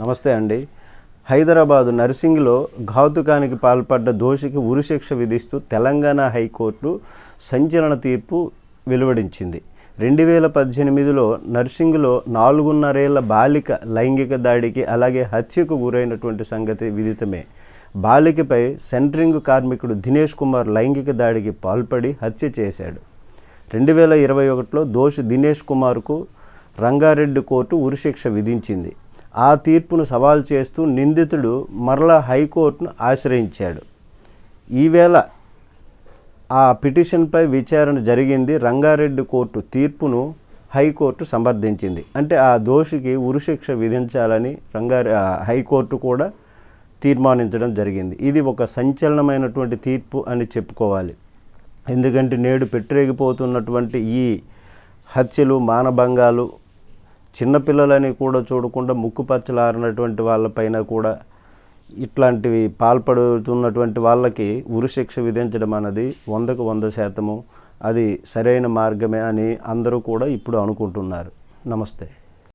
నమస్తే అండి. హైదరాబాదు నర్సింగ్లో ఘాతుకానికి పాల్పడ్డ దోషికి ఉరిశిక్ష విధిస్తూ తెలంగాణ హైకోర్టు సంచలన తీర్పు వెలువడించింది. రెండు వేల పద్దెనిమిదిలో నర్సింగ్లో నాలుగున్నరేళ్ళ బాలిక లైంగిక దాడికి అలాగే హత్యకు గురైనటువంటి సంగతి విదితమే. బాలికపై సెంట్రింగ్ కార్మికుడు దినేష్ కుమార్ లైంగిక దాడికి పాల్పడి హత్య చేశాడు. రెండు వేల ఇరవై ఒకటిలో దోషి దినేష్ కుమార్కు రంగారెడ్డి కోర్టు ఉరిశిక్ష విధించింది. ఆ తీర్పును సవాల్ చేస్తూ నిందితుడు మరలా హైకోర్టును ఆశ్రయించాడు. ఈవేళ ఆ పిటిషన్పై విచారణ జరిగింది. రంగారెడ్డి కోర్టు తీర్పును హైకోర్టు సమర్థించింది. అంటే ఆ దోషికి ఉరిశిక్ష విధించాలని రంగారె హైకోర్టు కూడా తీర్మానించడం జరిగింది. ఇది ఒక సంచలనమైనటువంటి తీర్పు అని చెప్పుకోవాలి. ఎందుకంటే నేడు పెట్టరేగిపోతున్నటువంటి ఈ హత్యలు మానభంగాలు చిన్నపిల్లలని కూడా చూడకుండా ముక్కు పచ్చలారినటువంటి వాళ్ళపైన కూడా ఇట్లాంటివి పాల్పడుతున్నటువంటి వాళ్ళకి ఉరిశిక్ష విధించడం అన్నది వందకు వంద శాతము అది సరైన మార్గమే అని అందరూ కూడా ఇప్పుడు అనుకుంటున్నారు. నమస్తే.